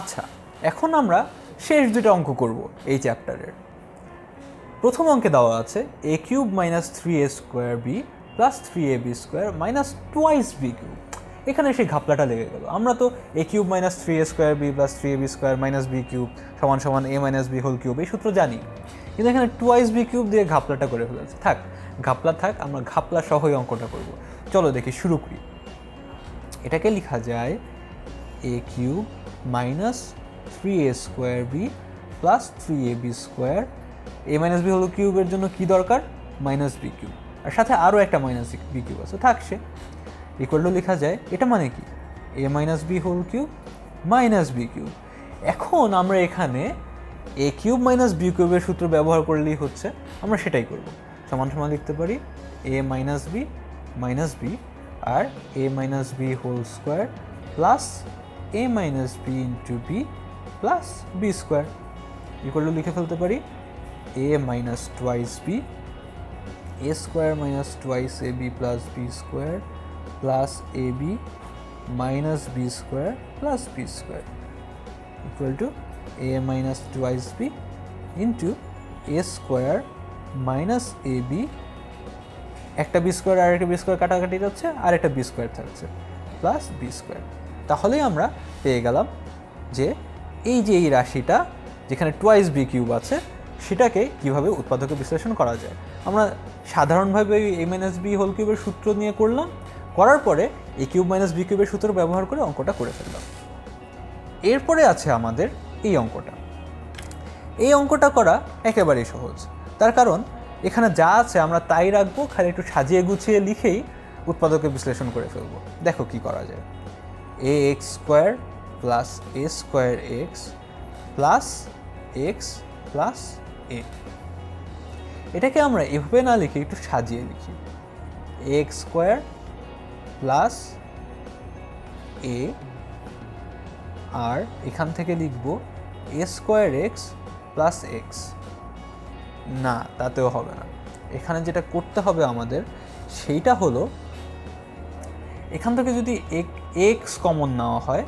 আচ্ছা এখন আমরা শেষ দুটো অঙ্ক করব এই চ্যাপ্টারের। প্রথম অঙ্কে দেওয়া আছে a cube minus three a square b plus three a b square minus twice b cube. এখানে সেই ঘাপলাটা লেগে গেল। আমরা তো a cube minus three a square b plus three a b square minus b cube সমান সমান a minus b whole cube এই সূত্র জানি। কিন্তু এখানে টুয়াইস বি কিউব দিয়ে ঘাপলাটা করে ফেলেছে। থাক, ঘাপলা থাক, আমরা ঘাপলা সহই অঙ্কটা করব। চলো দেখি, শুরু করি। এটাকে লেখা যায় a cube minus three a square b plus three a b square. A minus b হলো কিউবের জন্য কি দরকার? Minus b cube. আর সাথে আরও একটা মাইনাস বি কিউব আছে থাকছে। ইকুয়াল লেখা যায়, এটা মানে কি? A minus b whole cube, minus b cube. এখন আমরা এখানে এ কিউব মাইনাস বি কিউবের সূত্র ব্যবহার করলেই হচ্ছে, আমরা সেটাই করব। সমান সমান লিখতে পারি, a minus b minus b, R a minus b whole square plus a minus b into b plus b square equal to লিখে ফেলতে পারি a minus twice b a square minus twice a b plus b square plus a b minus b square plus b square equal to a minus twice b into a square minus a b একটা b square আর একটা b square কাটাকাটি যাচ্ছে আর একটা b square থাকছে plus b square তাহলেই আমরা পেয়ে গেলাম যে এই যে এই রাশিটা, যেখানে টুয়াইস বি কিউব আছে, সেটাকে কীভাবে উৎপাদকে বিশ্লেষণ করা যায়? আমরা সাধারণভাবে ওই এ মাইনাস বি হোল কিউবের সূত্র নিয়ে করলাম, করার পরে এ কিউব মাইনাস বি কিউবের সূত্র ব্যবহার করে অঙ্কটা করে ফেললাম। এরপরে আছে আমাদের এই অঙ্কটা। এই অঙ্কটা করা একেবারেই সহজ। তার কারণ, এখানে যা আছে আমরা তাই রাখব, খালি একটু সাজিয়ে গুছিয়ে লিখেই উৎপাদকে বিশ্লেষণ করে ফেলব। দেখো কি করা যায়। A x square plus a square x plus x plus a এটাকে আমরা এভাবে না লিখে একটু সাজিয়ে লিখি। এক্স স্কোয়ার প্লাস এ আর এখান থেকে লিখব a square x plus x না, তাতেও হবে না। এখানে যেটা করতে হবে আমাদের, সেইটা হলো, এখান থেকে যদি এক্স কমন নেওয়া হয়,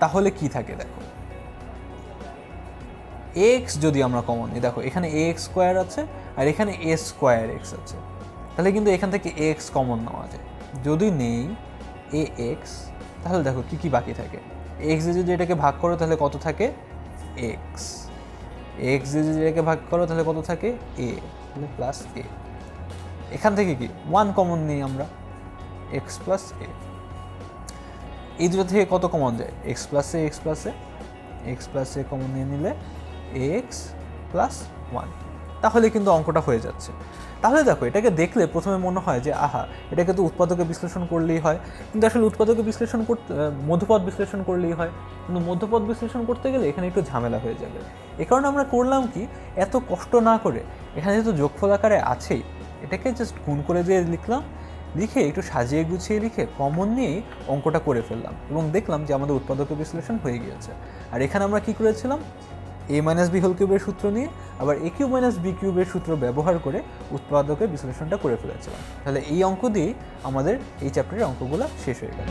তাহলে কি থাকে দেখো? এক্স যদি আমরা কমন নিই, দেখো এখানে এ এক্স স্কোয়ার আছে আর এখানে এ স্কোয়ার এক্স আছে। তাহলে কিন্তু এখান থেকে এক্স কমন নেওয়া যায়। যদি নেই এ এক্স তাহলে দেখো কি কি বাকি থাকে? এক্স যদি এটাকে ভাগ করো, তাহলে কত থাকে? এক্স এক্স যদি এটাকে ভাগ করো, তাহলে কত থাকে? এ তাহলে প্লাস এ এখান থেকে কি? ওয়ান কমন নিই আমরা। এক্স প্লাস এ এই দুটো থেকে কত কমন যায়? X plus x plus x plus common নিয়ে নিলে এক্স প্লাস ওয়ান তাহলে কিন্তু অঙ্কটা হয়ে যাচ্ছে। তাহলে দেখো এটাকে দেখলে প্রথমে মনে হয় যে আহা এটাকে তো উৎপাদকে বিশ্লেষণ করলেই হয়। কিন্তু আসলে উৎপাদকে বিশ্লেষণ করতে আহ, মধ্যপদ বিশ্লেষণ করলেই হয়। কিন্তু মধ্যপথ বিশ্লেষণ করতে গেলে এখানে একটু ঝামেলা হয়ে যাবে। এ কারণে আমরা করলাম কি এত কষ্ট না করে এখানে যেহেতু যোগফল আকারে আছেই এটাকে জাস্ট গুণ করে দিয়ে লিখলাম। লিখে, একটু সাজিয়ে গুছিয়ে লিখে কমন নিয়ে অঙ্কটা করে ফেললাম এবং দেখলাম যে আমাদের উৎপাদক বিশ্লেষণ হয়ে গিয়েছে। আর এখানে আমরা কি করেছিলাম? এ মাইনাস বি হোল কিউবের সূত্র নিয়ে, আবার এ কিউ মাইনাস বি কিউবের সূত্র ব্যবহার করে উৎপাদকের বিশ্লেষণটা করে ফেলেছিলাম। তাহলে এই অঙ্ক দিয়ে আমাদের এই চ্যাপ্টারের অঙ্কগুলো শেষ হয়ে গেল।